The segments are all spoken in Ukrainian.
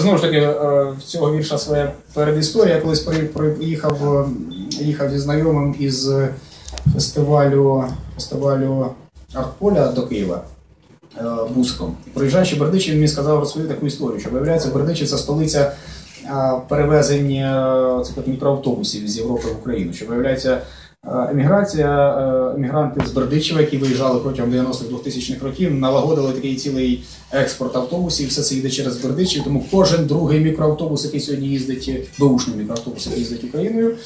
Знову ж таки, е, в цього вірша своя передісторія. Я колись приїхав їхав зі знайомим із фестивалю фестивалю Артполя до Києва е, Буском. Проїжджаючи Бердичі, він мені сказав розповідати таку історію, що виявляється, Бердичі це столиця перевезення цих мікроавтобусів з Європи в Україну. Що виявляється, еміграція, емігранти з Бердичева, які виїжджали протягом 90-х 2000-х років, налагодили такий цілий експорт автобусів. Все це йде через Бердичів. Тому кожен другий мікроавтобус, який сьогодні їздить, беушний мікроавтобус, який їздить Україною.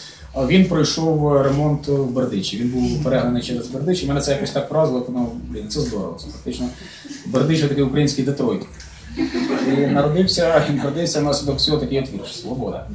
Він пройшов ремонт в Бердичі. Він був переганий через Бердичі. Мене це якось так вразило, тому блін, це здорово. Це фактично Бердич такий український Детройт. І народився і народився внаслідок всього такий от вірш Свобода.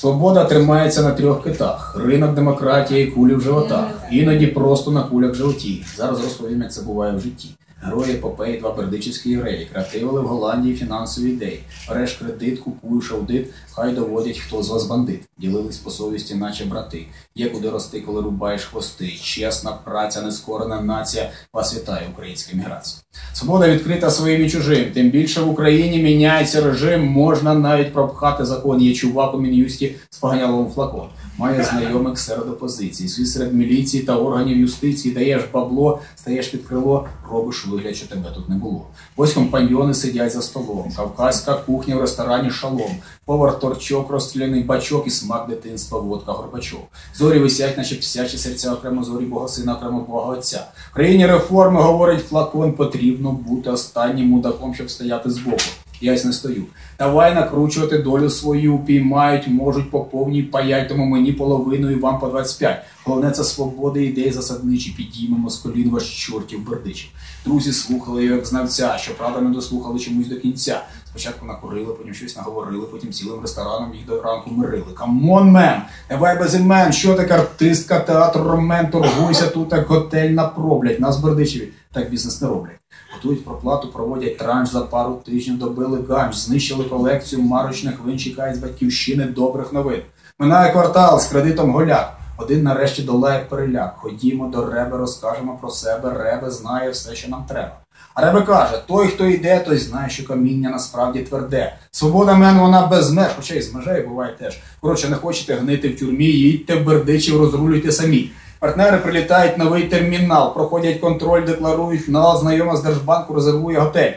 Свобода тримається на трьох китах: ринок, демократія і кулі в животах. Іноді просто на кулях в животі. Зараз розповім, як це буває в житті. Герої епопеї, два бердичівські євреї, креативили в Голландії фінансові ідеї. Береш кредит, купуєш аудит, хай доводять, хто з вас бандит. Ділились по совісті, наче брати. Є куди рости, коли рубаєш хвости. Чесна праця, нескорена нація. Вас вітає українська міграція. Свобода відкрита своїм і чужим. Тим більше в Україні міняється режим. Можна навіть пропхати закон. Є чувак у мін'юсті з поганяловим флакон має знайомих серед опозиції, свій серед міліції та органів юстиції, даєш бабло, стаєш під крило, робиш вигляд, що тебе тут не було. Ось компаньйони сидять за столом, кавказька кухня в ресторані шалом, повар торчок, розстріляний бачок і смак дитинства, водка, горбачов. Зорі висять, наче псячі серця, окремо зорі Бога сина, окремо Бога Отця. В країні реформи говорить флакон, потрібно бути останнім мудаком, щоб стояти збоку. Я ось не стою. Давай накручувати долю свою, піймають, можуть по повній паять, тому мені половину і вам по 25. Головне це свобода ідей засадничі, підіймемо з колін ваш чортів бердичів. Друзі слухали його як знавця, що правда не дослухали чомусь до кінця. Спочатку накурили, потім щось наговорили, потім цілим рестораном їх до ранку мирили. Камон, мен! Давай без імен, що таке артистка, театр, ромен, торгуйся тут, як готель напроблять. Нас бердичеві так бізнес не роблять. Готують проплату, проводять транш за пару тижнів, добили ганч, знищили колекцію марочних вин, чекають з батьківщини добрих новин. Минає квартал з кредитом голяк. Один нарешті долає переляк. Ходімо до Реби, розкажемо про себе. Ребе знає все, що нам треба. А Ребе каже: той, хто йде, той знає, що каміння насправді тверде. Свобода мен, вона без меж, хоча й з межею буває теж. Коротше, не хочете гнити в тюрмі, їдьте бердичів, розрулюйте самі. Партнери прилітають новий термінал, проходять контроль, декларують, нал знайома з Держбанку резервує готель.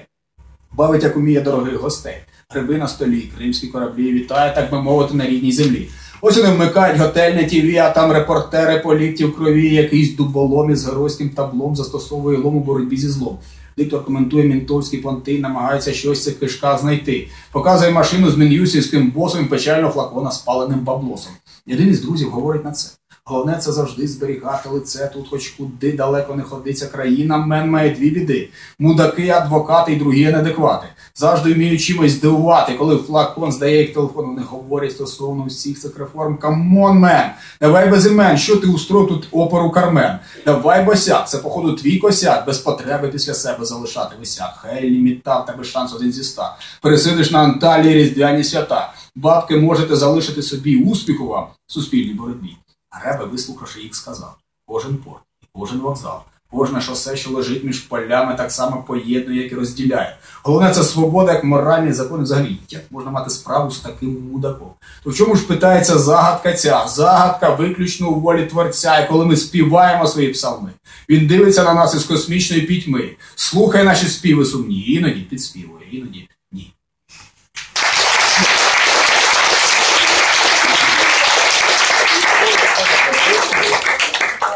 Бавить, як уміє дорогих гостей. Гриби на столі, кримські кораблі вітає, так би мовити, на рідній землі. Ось вони вмикають готельне ТВ, а там репортери політів в крові, якийсь дуболом із геройським таблом застосовує лом у боротьбі зі злом. Диктор коментує мінтовські понти, намагається щось це кишка знайти. Показує машину з мін'юсівським босом і печально флакона спаленим баблосом. Один із друзів говорить на це. Головне це завжди зберігати лице тут, хоч куди далеко не ходиться країна. Мен має дві біди. Мудаки, адвокати і другі неадеквати. Завжди вміють чимось здивувати, коли флакон здає їх телефон. Вони говорять стосовно всіх цих реформ. Камон, мен! Давай без імен, що ти устроїв тут оперу Кармен? Давай босяк, це, походу, твій косяк, без потреби після себе залишати висяк. Хай лімітав тебе шанс один зі ста. Пересидиш на Анталії різдвяні свята. Бабки можете залишити собі успіху вам в суспільній боротьбі. Гребе, вислухавши їх, сказав: кожен порт, кожен вокзал, кожне шосе, що лежить між полями, так само поєднує, як і розділяє. Головне, це свобода, як моральний закон взагалі. Як можна мати справу з таким мудаком? То в чому ж питається загадка ця? Загадка виключно у волі творця, і коли ми співаємо свої псалми. Він дивиться на нас із космічної пітьми, слухає наші співи сумні, іноді підспівує, іноді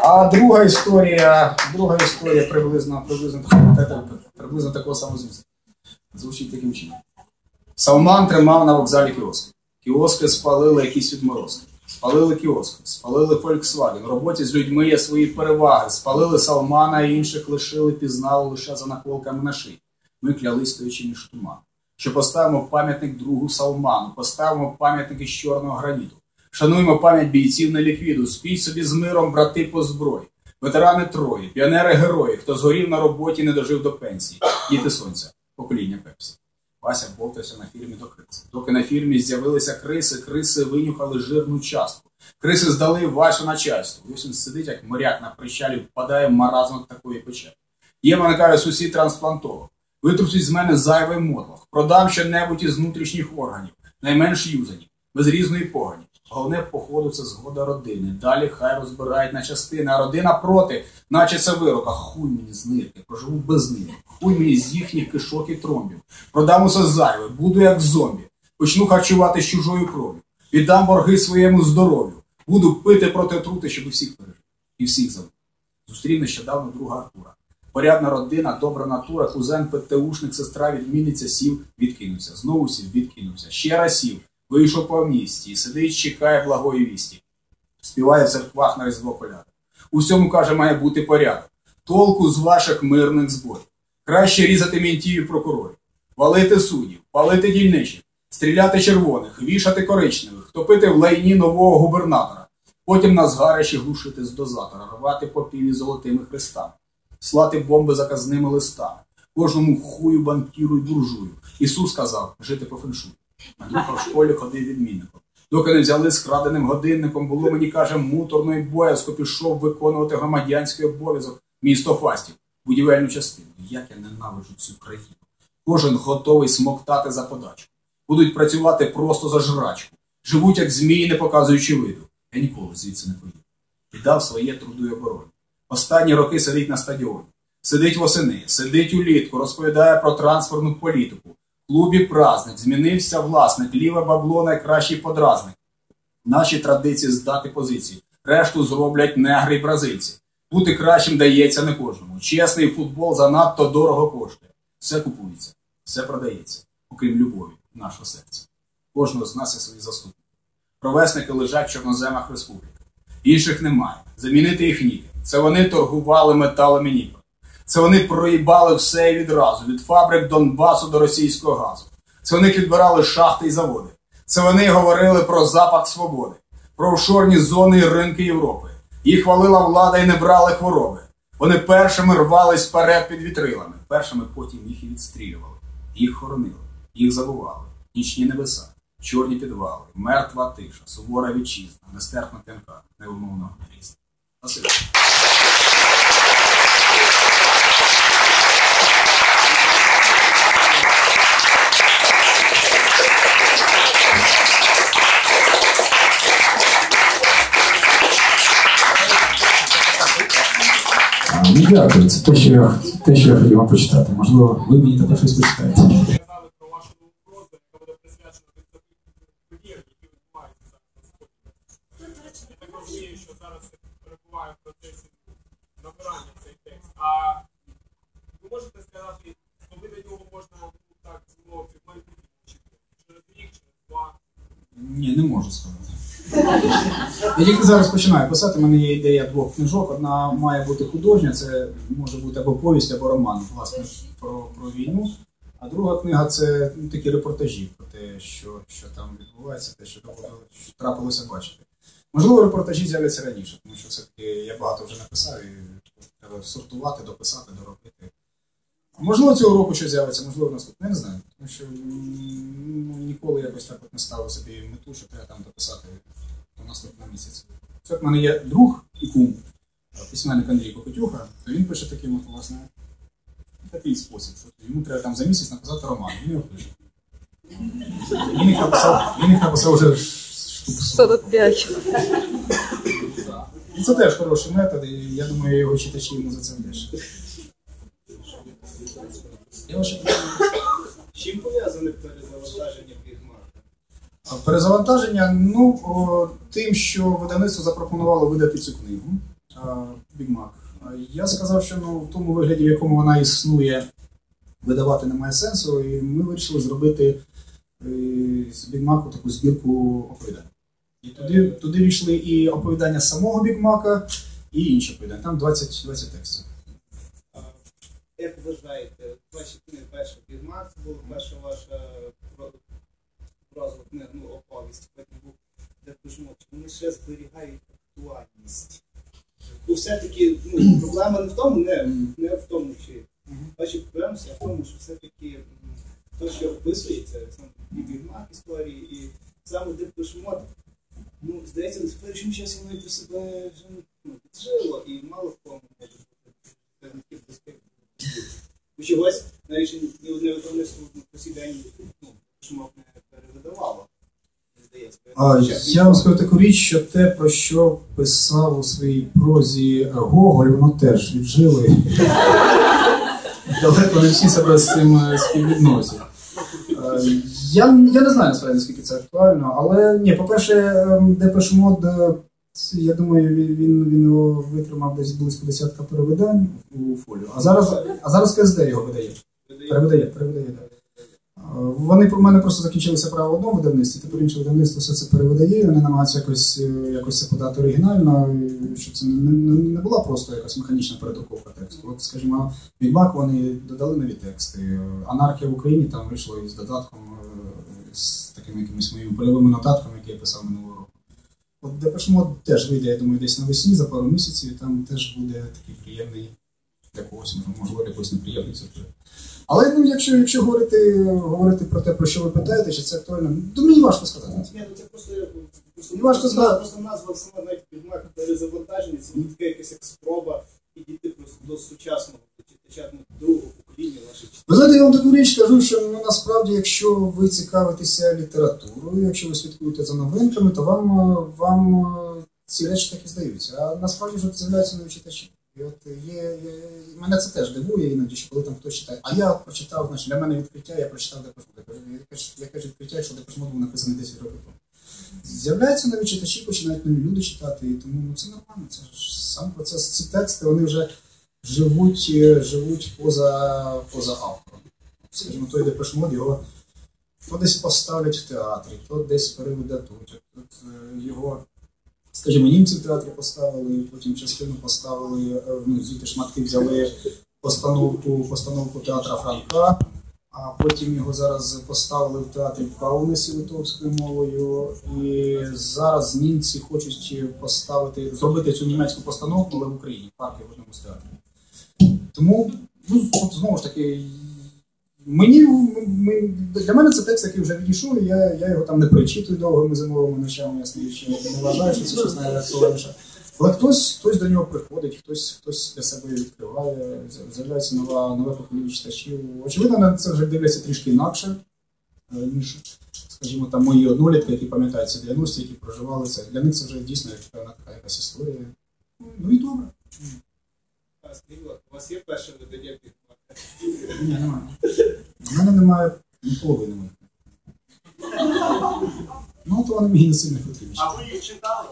А друга історія, друга історія приблизно приблизно, приблизно такого самого змісту. Звучить таким чином. Салман тримав на вокзалі кіоски. Кіоски спалили якісь відморозки. Спалили кіоски, спалили Volkswagen. В роботі з людьми є свої переваги. Спалили Салмана і інших лишили, пізнали лише за наколками на шиї. Ми кляли стоячи між туманом. Що поставимо пам'ятник другу Салману, поставимо пам'ятник із чорного граніту. Шануємо пам'ять бійців на ліквіду, спій собі з миром, брати по зброї, ветерани Трої, піонери герої, хто згорів на роботі, не дожив до пенсії, діти сонця, покоління Пепсі. Вася бовтався на фірмі до криси. Доки на фірмі з'явилися криси, криси винюхали жирну частку. Криси здали Васю начальству. Ось він сидить, як моряк на причалі, впадає маразм такої печалі. Є, мене каже, сусід трансплантолог. Витрусить з мене зайвий мотлох, продам що-небудь із внутрішніх органів, найменш юзані, без різної погані. Головне, походу, це згода родини. Далі хай розбирають на частини, а родина проти, наче це вирок. А хуй мені з нирки, проживу без них. Хуй мені з їхніх кишок і тромбів. Продам усе зайве, буду як зомбі. Почну харчувати з чужою кров'ю. Віддам борги своєму здоров'ю. Буду пити проти отрути, щоб всіх пережити. І всіх забути. Зустрів нещодавно друга Артура. Порядна родина, добра натура, кузен, ПТУшник, сестра відміниться, сів, відкинувся. Знову сів, відкинувся. Ще раз сів, вийшов по амністії, сидить, чекає благої вісті. Співає в церквах на різдво поляда. Усьому, каже, має бути порядок. Толку з ваших мирних зборів. Краще різати мінтів і прокурорів, валити суддів, палити дільничих, стріляти червоних, вішати коричневих, топити в лайні нового губернатора, потім на згарищі глушити з дозатора, рвати попіві золотими хрестами, слати бомби заказними листами, кожному хую, банкіру й буржую. Ісус сказав жити по феншую. Андрюха в школі ходив відмінником. Доки не взяли з краденим годинником, було мені, каже, муторно і боязко пішов виконувати громадянський обов'язок місто Фастів, будівельну частину. Як я ненавиджу цю країну. Кожен готовий смоктати за подачу. Будуть працювати просто за жрачку. Живуть, як змії, не показуючи виду. Я ніколи звідси не поїду. Віддав своє труду й обороні. Останні роки сидить на стадіоні. Сидить восени, сидить улітку, розповідає про транспортну політику. Клубі праздник, змінився власник, ліве бабло найкращий подразник. Наші традиції здати позиції. Решту зроблять негри й бразильці. Бути кращим дається не кожному. Чесний футбол занадто дорого коштує. Все купується, все продається, окрім любові, нашого серця. Кожного з нас є свої заступники. Провесники лежать в чорноземах республіки. Інших немає. Замінити їх ніки. Це вони торгували металом і ніком. Це вони проїбали все відразу, від фабрик Донбасу до російського газу. Це вони підбирали шахти і заводи. Це вони говорили про запах свободи, про офшорні зони і ринки Європи. Їх хвалила влада і не брали хвороби. Вони першими рвались вперед під вітрилами, першими потім їх і відстрілювали. Їх хоронили, їх забували, нічні небеса, чорні підвали, мертва тиша, сувора вітчизна, нестерпна п'янка, невимовного міста. Дякую. Це те, що я, те, що я хотів вам почитати. Можливо, ви мені також щось почитаєте. Ні, не можу сказати. Я тільки зараз починаю писати. У мене є ідея двох книжок. Одна має бути художня, це може бути або повість, або роман, власне, про, про війну. А друга книга це ну, такі репортажі про те, що, що там відбувається, те, що трапилося бачити. Можливо, репортажі з'являться раніше, тому що все-таки я багато вже написав і треба сортувати, дописати, доробити. Можливо, цього року щось з'явиться, можливо, наступне, не знаю. Тому що ну, ніколи якось так от не ставив собі мету, що треба там дописати до наступного місяця. Це в мене є друг і кум, е, письменник Андрій Покотюха, то він пише таким, от, власне, такий спосіб, що йому треба там за місяць написати роман, він його пише. Він їх написав, він їх написав вже штук 45. І це теж хороший метод, і я думаю, його читачі йому за це вдячні. Я ваше питання. З чим? А Перезавантаження, ну, тим, що видавництво запропонувало видати цю книгу Mac. Я сказав, що ну, в тому вигляді, в якому вона існує, видавати немає сенсу, і ми вирішили зробити е, з Mac таку збірку оповідань. І туди, туди війшли і оповідання самого Mac, і інші оповідання. Там 20, 20 текстів. Як вважаєте, ваші книги, перша Бігмарк, це була перша ваша про- прозова книга, ну, оповість, потім був Депешмот. Чи вони ще зберігають актуальність? Бо все-таки ну, проблема не в тому, не, не в тому, чи ваші проблеми, а в тому, що все-таки те, що описується, сам і Бігмарк історії, і саме Депешмот, ну, здається, в першому часі воно і себе вже ну, піджило, і мало в кому може бути. Чогось на рішення ні одне видавництво ну, по ну, шмок не А, я вам скажу таку річ, що те, про що писав у своїй прозі Гоголь, воно теж віджило. і Далеко не всі себе з цим е, співвідносять. Е, Я, я не знаю насправді, наскільки це актуально, але ні, по-перше, ем, Депешмод, е, я думаю, він, він, його витримав десь близько десятка перевидань у фоліо. А зараз, а зараз КСД його видає. Перевидає, перевидає, так. Вони про мене просто закінчилися права в одному видавництві, тепер інше видавництво все це перевидає, вони намагаються якось, е, якось це подати оригінально, щоб це не, не, не була просто якась механічна передруковка тексту. От, скажімо, Бігбак вони додали нові тексти. Анархія в Україні там вийшло із додатком, е, з такими якимись моїми польовими нотатками, які я писав минулого року. От Депешмод теж вийде, я думаю, десь навесні за пару місяців, там теж буде такий приємний для когось, можливо, для когось неприємний сюрприз. Але ну, якщо, якщо говорити, говорити про те, про що ви питаєте, чи це актуально, то мені важко сказати. Ні, ну це просто, просто, важко просто, сказати. просто назва сама навіть підмак перезавантаження, це не така якась як спроба підійти просто до сучасного до читача другого покоління ваших Ви знаєте, я вам таку річ кажу, що ну, насправді, якщо ви цікавитеся літературою, якщо ви слідкуєте за новинками, то вам, вам е, ці речі так і здаються. А насправді ж от з'являються нові читачі. І от є, є, мене це теж дивує іноді, що коли там хтось читає. А я прочитав, значить, для мене відкриття, я прочитав. Я кажу, яке ж- відкриття, якщо Депешмот був написаний 10 років тому. З'являються нові читачі, починають нові люди читати, і тому ну, це нормально. Це ж сам процес. Ці тексти вони вже живуть, е, живуть поза, поза автором. Скажімо, той Депешмот його то десь поставлять в театрі, то десь от, е, його, скажімо, німці в театрі поставили, потім частину поставили, е, ну, звідти шматки взяли постановку, постановку театра Франка, а потім його зараз поставили в театрі в Каунасі литовською мовою. І зараз німці хочуть поставити, зробити цю німецьку постановку, але в Україні, в парку в одному з театрів. Тому, ну, знову ж таки, мені для мене це текст, який вже відійшов, і я, я його там не перечитую довгими зимовими ночами, ясно, що не вважаю, що це щось найактуальніше. Але хтось, хтось до нього приходить, хтось, хтось для себе відкриває, з'являється нова, нове покоління читачів. Очевидно, на це вже дивляться трішки інакше, е, ніж, скажімо, там мої однолітки, які пам'ятають ці 90-ті, які проживали це. Для них це вже дійсно певна така якась історія. Ну і добре. Скажіть, у вас є перше видання підмака? Ні, немає. У мене немає половини моїх. Ну, то вони мені не сильно потрібні. А ви їх читали?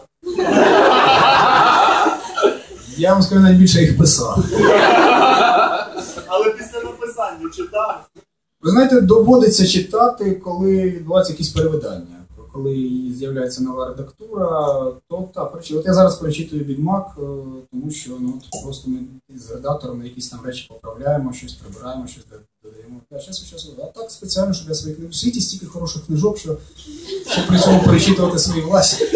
Я вам скажу, найбільше їх писав. Але після написання читали? Ви знаєте, доводиться читати, коли відбуваються якісь перевидання. Коли з'являється нова редактура, то так, прочитаю. От я зараз перечитую Бігмак, е, тому що ну, просто ми з редактором якісь там речі поправляємо, щось прибираємо, щось додаємо. Я від часу. А так спеціально, щоб я свої книжки. В світі стільки хороших книжок, що, що при цьому перечитувати свої власні.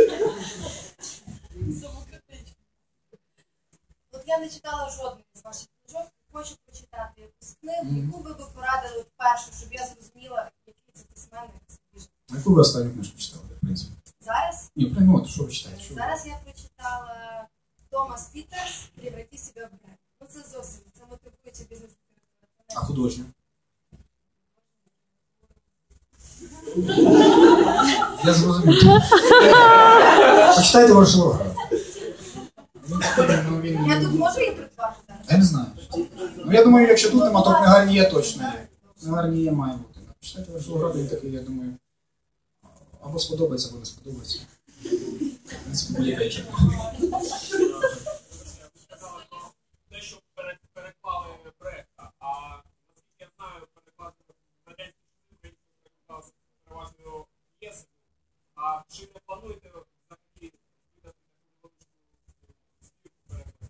От я не читала жодної з ваших книжок, хочу прочитати якусь книгу, яку ви б порадили першу, щоб я зрозуміла, який це письменник. А Яку ви останню книжку читали, в принципі? Зараз, Ні, ну, от, що ви читаєте? Що ви? зараз я прочитала Томас Пітерс «Преврати себе в бренд». Ну це зовсім, це мотивуюча бізнес. А художню? Я зрозумів. Почитайте. Ну, він, Я тут можу її придбати зараз? Я не знаю. Ну, я думаю, якщо тут нема, то в книгарні є точно є. В книгарні є має бути. Почитайте Варшава, він такий, я думаю, або сподобається, або не сподобається. В принципі, буде вечір. сказали про те, що пере- переклали проекта. А наскільки я знаю, переклад радянських українських перекладалися переважно п'єси. А чи не плануєте взагалі видати таку невеличку збірку перекладів?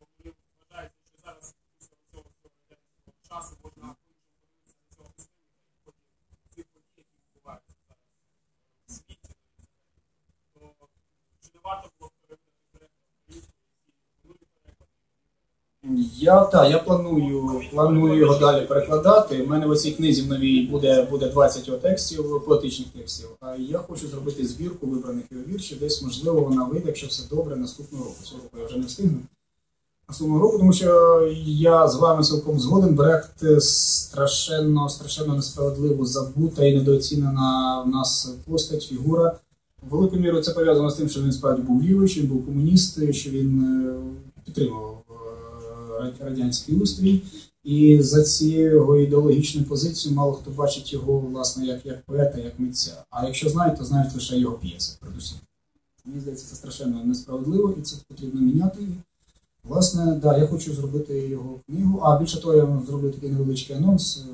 Бо мені вважається, що зараз після цього всього радянського часу можна по-іншому подивитися на цього письменника і потім цих подій, які відбуваються зараз в світі. То чи не варто було б перевидати переклад українською, які минулі переклади? Я так, я планую, планую його далі перекладати. У мене в цій книзі в новій буде, буде 20 його текстів, поетичних текстів. А я хочу зробити збірку вибраних його віршів. Десь можливо вона вийде, якщо все добре, наступного року. Цього року я вже не встигну. наступного року, тому що я з вами цілком згоден. Брехт страшенно, страшенно несправедливо забута і недооцінена в нас постать, фігура. В велику міру це пов'язано з тим, що він справді був лівий, що він був комуніст, що він е, підтримував радянський устрій. І за цією ідеологічною позицією мало хто бачить його власне як, як поета, як митця. А якщо знають, то знають лише його п'єси, передусім. Мені здається, це страшенно несправедливо і це потрібно міняти. Власне, да, я хочу зробити його книгу. А більше того, я зроблю такий невеличкий анонс.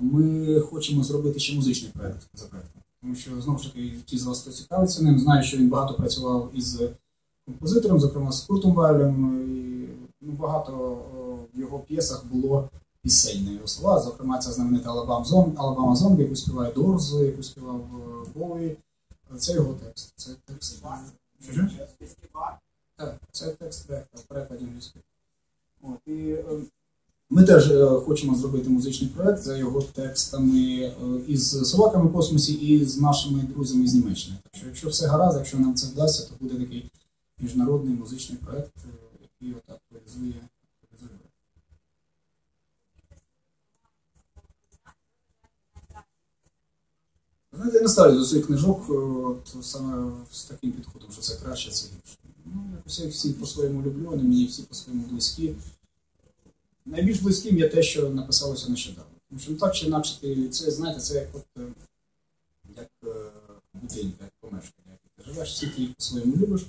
Ми хочемо зробити ще музичний проект за проектом. Тому що знову ж таки, ті з вас, хто цікавиться ним, знають, що він багато працював із композитором, зокрема з Куртом Вайлем. Ну, багато в його п'єсах було пісень на його слова. Зокрема, ця знаменита Алабама Зомбі, Алабама Зомбі, яку співає Дорз, яку співав е, Боуї. Це його текст. Це текст. Так, це текст Брехта, в перекладі. От, і, е, ми теж е, хочемо зробити музичний проект за його текстами е, із собаками в космосі і з нашими друзями з Німеччини. Так що, якщо все гаразд, якщо нам це вдасться, то буде такий міжнародний музичний проект, який отак реалізує. реалізує. Знаєте, я не ставлю до своїх книжок е, от, саме з таким підходом, що це краще, це гірше. Ну, якось я всі по-своєму люблю, вони мені всі по-своєму близькі. Найбільш близьким є те, що написалося нещодавно. Тому що ну, так чи інакше, ти, це, знаєте, це як, от, е, як е, будинка, як помешкання. Ти живеш, всі ти їх по-своєму любиш,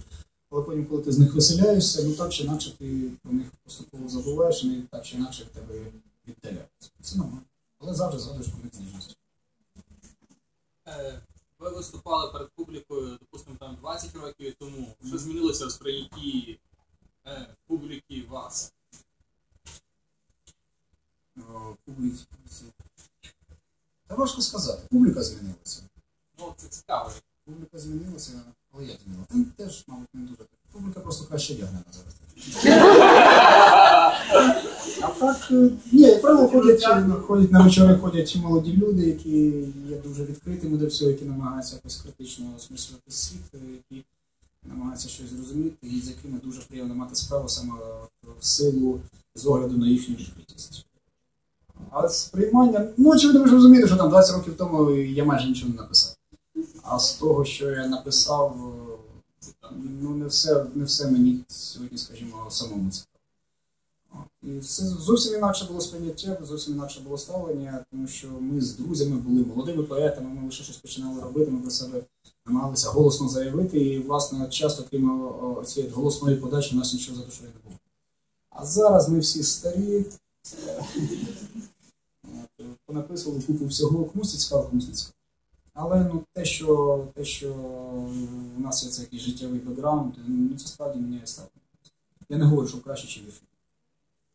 але потім, коли ти з них виселяєшся, ну так чи інакше ти про них поступово забуваєш, і так чи інакше в тебе віддаляються. Це нормально. Але завжди згадуєш про них з ніжністю. Е, Ви виступали перед публікою, допустимо, там 20 років тому. Що змінилося в сприйнятті е, публіки вас? О, публіці. Та важко сказати. Публіка змінилася. Ну, це цікаво. Публіка змінилася, але я змінила. Там теж, мабуть, не дуже. Публіка просто краще одягнена зараз. А так, е, ні, як правило, ходять, ходять на вечори, ходять молоді люди, які є дуже відкритими до всього, які намагаються якось критично осмислювати світ, е, які намагаються щось зрозуміти, і з якими дуже приємно мати справу саме в силу з огляду на їхню відкритість. А сприймання, ну очевидно, ви ж розумієте, що там 20 років тому я майже нічого не написав. А з того, що я написав, е, ну не все, не все мені сьогодні, скажімо, самому цікаво. І все зовсім інакше було сприйняття, зовсім інакше було ставлення, тому що ми з друзями були молодими поетами, ми лише щось починали робити, ми про себе намагалися голосно заявити, і, власне, часто, крім о, цієї голосної подачі, у нас нічого за душою не було. А зараз ми всі старі, понаписували купу всього, комусь цікаво, комусь не. Але ну, те, що, те, що у нас є цей якийсь життєвий бекграунд, ну, це справді міняє ставлення. Я не говорю, що краще чи гірше.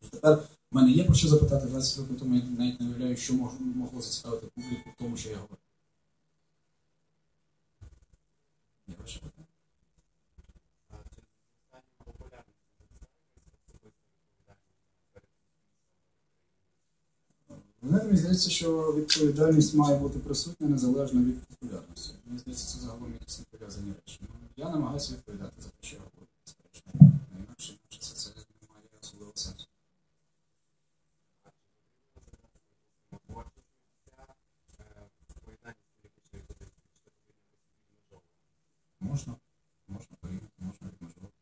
Тепер в мене є про що запитати 20 років тому, я навіть не уявляю, що мож, могло зацікавити публіку в тому, що я говорю. Є ваше питання? Знаєте, мені здається, що відповідальність має бути присутня незалежно від популярності. Мені здається, це загалом якісь пов'язані речі. Ну, я намагаюся відповідати за те, що я говорю, безперечно. Інакше, інакше це, це не має особливого сенсу. Можна порівняти, можна відмежувати.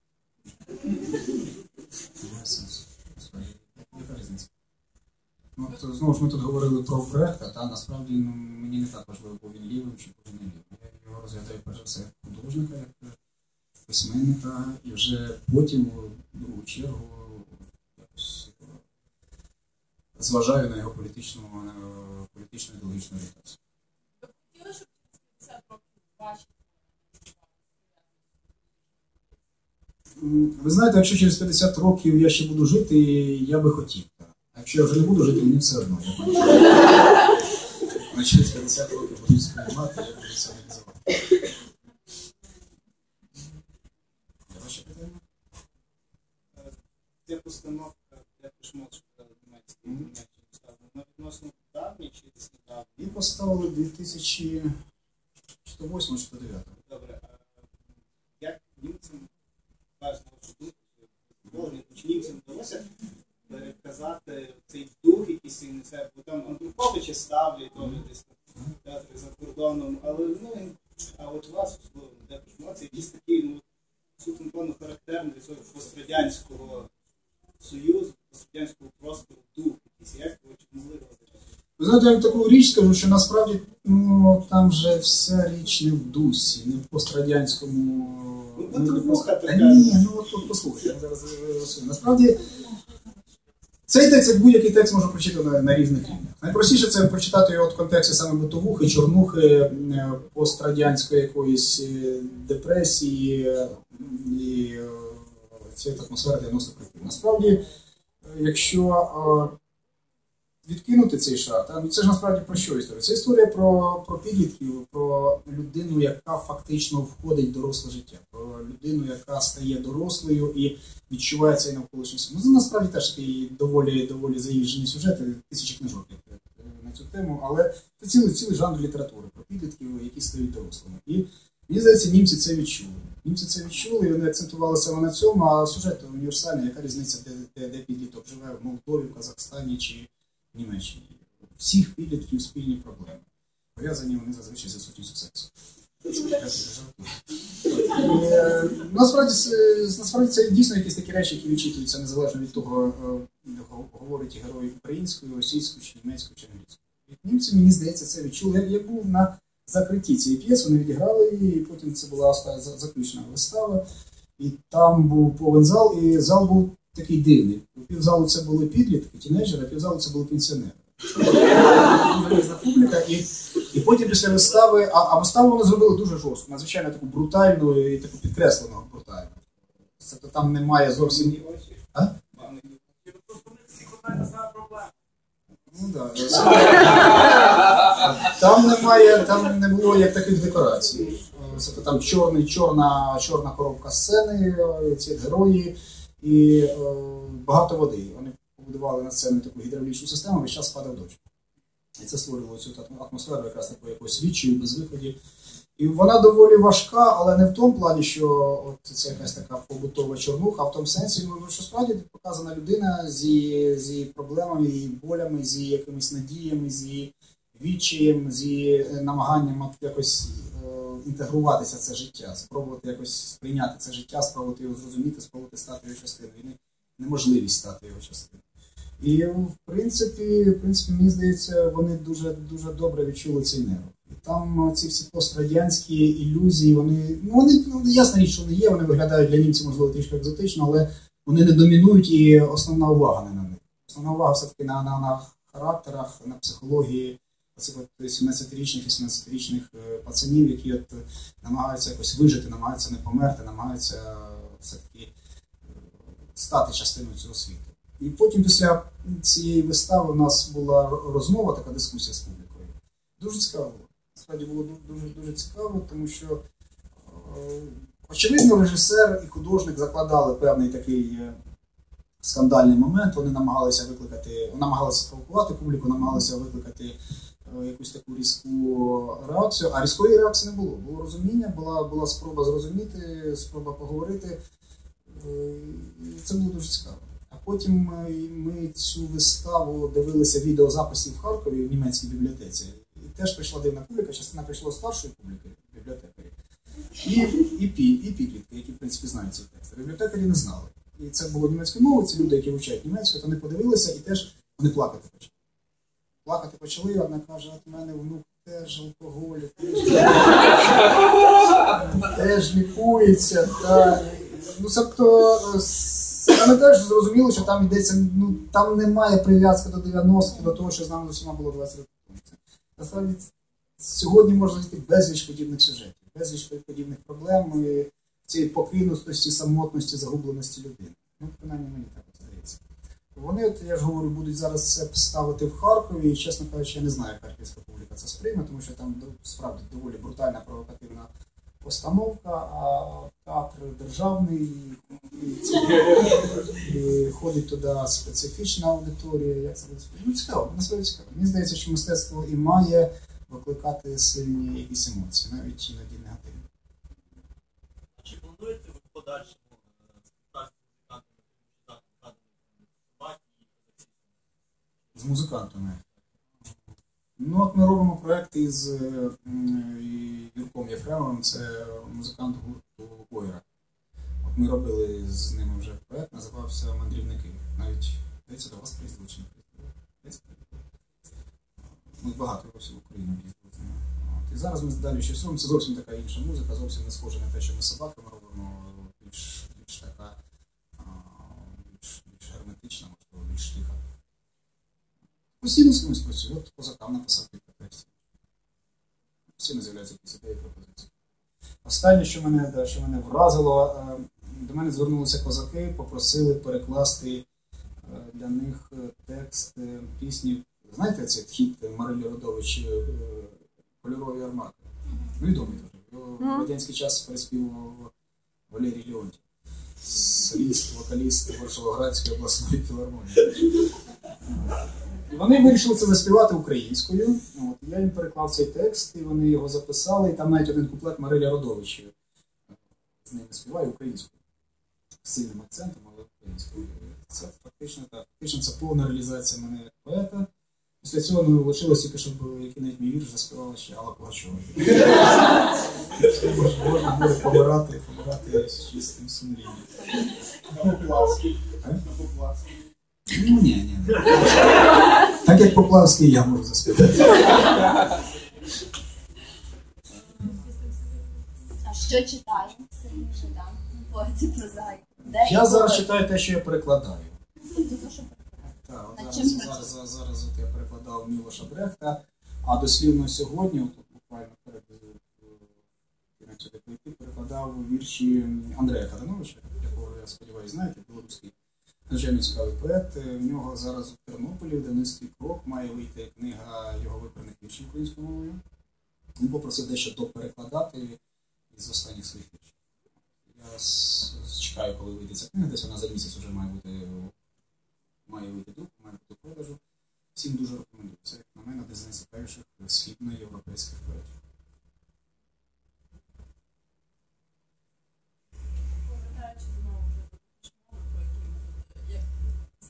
Немає сенсу. Насправді, Яка різниця? Ну, знову ж ми тут говорили про Брехта, та насправді ну, мені не так важливо, був він лівим чи був не лівим. Я його розглядаю перш за все як художника, як е, письменника, і вже потім, у другу чергу, якось е, зважаю на його політичну, політичну ідеологічну орієнтацію. Хотіли, щоб 50 років Ви знаєте, якщо через 50 років я ще буду жити, я би хотів. Якщо я вже не буду жити, мені все одно. Бачу. На через 50 років буду сприймати, я буду це реалізувати. Питання? Постановка для німецької вона відносно чи десь? Її поставили 2008 чи 9. Добре, а як німцям важливо, що тут захоплення, то чи німцям вдалося переказати цей дух, який сильний несе, бо там Андруховича ставлять, то десь там театри за кордоном, але ну, він- а от у вас, особливо, де це якийсь такий, ну, суто, напевно, характерний для цього пострадянського союзу, пострадянського простору дух якийсь, як ви чи могли його Вам таку річ скажу, що насправді ну, там же вся річ не в дусі, не в пострадянському. Ну, не в пост- Та ні, ну от от послухайте, я зараз е. Насправді цей текст, як будь-який текст можна прочитати на, на різних рівнях. Найпростіше це прочитати його в контексті саме битовухи, чорнухи, е, пострадянської якоїсь е, депресії і цієї атмосфери 90-х років. Насправді, якщо відкинути цей шар. Та? Ну, це ж насправді про що історія? Це історія про, про підлітків, про людину, яка фактично входить в доросле життя, про людину, яка стає дорослою і відчуває цей навколишній світ. Ну, це насправді теж такий доволі, доволі заїжджений сюжет, тисячі книжок е, на цю тему, але це цілий, цілий жанр літератури про підлітків, які стають дорослими. І мені здається, німці це відчули. Німці це відчули, і вони акцентували саме на цьому, а сюжет універсальний, яка різниця, де, де, де підліток живе в Молдові, в Казахстані чи Німеччині. Всіх підлітків спільні проблеми. Пов'язані вони зазвичай з відсутністю сексу. Е, Насправді, це- насправді це дійсно якісь такі речі, які відчитуються незалежно від того, говорить герой українською, російською, чи німецькою, чи англійською. Німці, мені здається, це відчули. Я, я був на закритті цієї п'єси, вони відіграли її, і потім це була остання заключна вистава. І там був повен зал, і зал був такий дивний. Півзалу це були підлітки, тінейджери, а півзалу це були пенсіонери. Публіка, і, і потім після вистави, а, а виставу вони зробили дуже жорстко, надзвичайно таку брутальну і таку підкреслену брутальну. Тобто там немає зовсім. А? Ну, да. Там немає, там не було як таких декорацій. Е, Тобто там чорний, чорна, чорна коробка сцени, ці герої і е, багато води. Вони побудували на сцені таку гідравлічну систему, весь час падав дощ. І це створювало цю атмосферу якраз такої якоїсь відчаю, безвиході. І вона доволі важка, але не в тому плані, що от це якась така побутова чорнуха, а в тому сенсі, ну, що справді показана людина з її, з її проблемами, з її болями, з її якимись надіями, з її відчаєм, з її е, намаганням якось е, інтегруватися в це життя, спробувати якось сприйняти це життя, спробувати його зрозуміти, спробувати стати його частиною. І неможливість стати його частиною. І в принципі, в принципі, мені здається, вони дуже дуже добре відчули цей нерв. І там ці всі пострадянські ілюзії, вони ну вони ну, ясна річ, що вони є, вони виглядають для німців, можливо, трішки екзотично, але вони не домінують і основна увага не на них. Основна увага все-таки на, на, на характерах, на психології 17-річних, 18-річних е, пацанів, які от е, намагаються якось вижити, намагаються не померти, намагаються е, все-таки стати частиною цього світу. І потім після цієї вистави у нас була розмова, така дискусія з публікою. Дуже цікаво. Насправді було дуже дуже цікаво, тому що очевидно режисер і художник закладали певний такий скандальний момент. Вони намагалися викликати, намагалися спровокувати публіку, намагалися викликати якусь таку різку реакцію, а різкої реакції не було. Було розуміння, була, була спроба зрозуміти, спроба поговорити. Е, і Це було дуже цікаво. А потім е, ми цю виставу дивилися відеозаписів в Харкові в німецькій бібліотеці. І теж прийшла дивна публіка, частина прийшла старшої публіки, бібліотекарі, і, і, пі, і підлітки, які в принципі знають ці тексти. Бібліотекарі не знали. І це було німецькою мовою, це люди, які вивчають німецьку, то вони подивилися і теж вони плакати почали. Плакати почали, одна каже, от мене внук теж алкоголь, теж, лікується. Та. Ну, тобто, е, ми теж зрозуміли, що там йдеться, ну там немає прив'язки до 90-х, до того, що з нами з усіма було 20 років. Насправді сьогодні можна знайти безліч подібних сюжетів, безліч подібних проблем і цієї покинутості, самотності, загубленості людини. Ну, принаймні мені так. Вони, от, я ж говорю, будуть зараз це ставити в Харкові, і, чесно кажучи, я не знаю, як харківська публіка це сприйме, тому що там справді доволі брутальна провокативна постановка, а театр державний, і, це- і ходить туди специфічна аудиторія. Як це буде сприймати? Ну, цікаво, насправді цікаво. Мені здається, що мистецтво і має викликати сильні якісь емоції, навіть іноді негативні. Чи плануєте ви в подальшому е, співпрацю з музикантами з музикантами. Ну, от ми робимо проект із е, Юрком Єфремовим, це музикант гурту Ойра. От ми робили з ними вже проект, називався Мандрівники. Навіть здається, до вас приїздили чи не приїздили? Ми багато разів в Україну їздили з. І зараз ми далі ще сумимо. Це зовсім така інша музика, зовсім не схожа на те, що ми з Кимось працюю. От козакам написав кілька текстів. Постійно з'являються якісь ідеї пропозиції. Останнє, що мене, що мене вразило, е, до мене звернулися козаки, попросили перекласти е, для них е, текст пісні. Знаєте цей хіт Марилі Родович Кольорові армаки? Ну, відомий дуже. В радянський час переспівував Валерій Леонтів. Соліст, вокаліст Варшавоградської обласної філармонії. І вони вирішили це заспівати українською. От, я їм переклав цей текст, і вони його записали, і там навіть один куплет Мариля Родович е, з ними співає українською. З сильним акцентом, але українською. Це фактично так. Фактично це повна реалізація мене як поета. Після цього не лишилось тільки, щоб який навіть мій вірш заспівала ще Алла Пугачова. Можна буде помирати, помирати з чистим сумлінням. На Поплавський. Поплавський. Ну, ні, ні. Так як Поплавський я можу заспівати. А що. Де Я зараз читаю те, що я перекладаю. Так, от зараз, зараз, зараз, зараз от я перекладав Мілоша Брехта, а дослівно сьогодні, от буквально перед е, перекладав вірші Андрея Кадановича, якого я сподіваюся, знаєте, білоруський надзвичайно цікавий поет. Е, В нього зараз у Тернополі в видавництві Крок має вийти книга його вибраних віршів українською мовою. Він попросив дещо доперекладати із останніх своїх віршів. Я чекаю, коли вийде ця книга, десь вона за місяць вже має бути має вийти друк, має бути продажу. Всім дуже рекомендую. Це, як на мене, один з найцікавіших східноєвропейських поетів. Повертаючи знову вже до школи, про які ми тут, як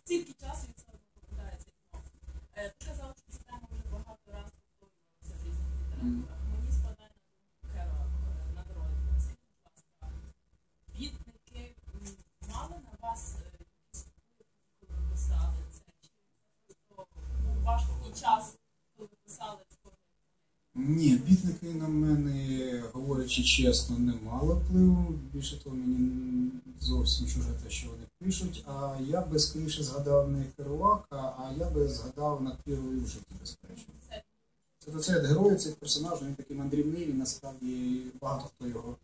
стільки часу від цього повертається знову. Е, Ти казав, що ця тема вже багато разів повторювалася в різних літературах. Мені спадає на думку е, на дорозі. Скажіть, будь ласка, бідники м, мали на вас е, якісь коли ви писали це? Чи це просто був ваш час, коли ви писали це? Ні, бітники на мене, говорячи чесно, не мали впливу. Більше того, мені зовсім чуже те, що вони пишуть. А я би скоріше згадав не Керуака, а я би згадав на в житті, безперечно. Тобто це герой, цей персонаж, він такий мандрівний, він насправді багато хто його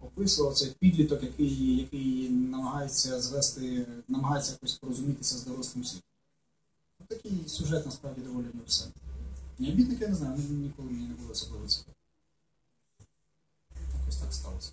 описував. Це підліток, який, який намагається звести, намагається якось порозумітися з дорослим світом. Такий сюжет насправді доволі універсальний. Ні, я не знаю, ніколи мені не було особливо цікаво. Якось так сталося.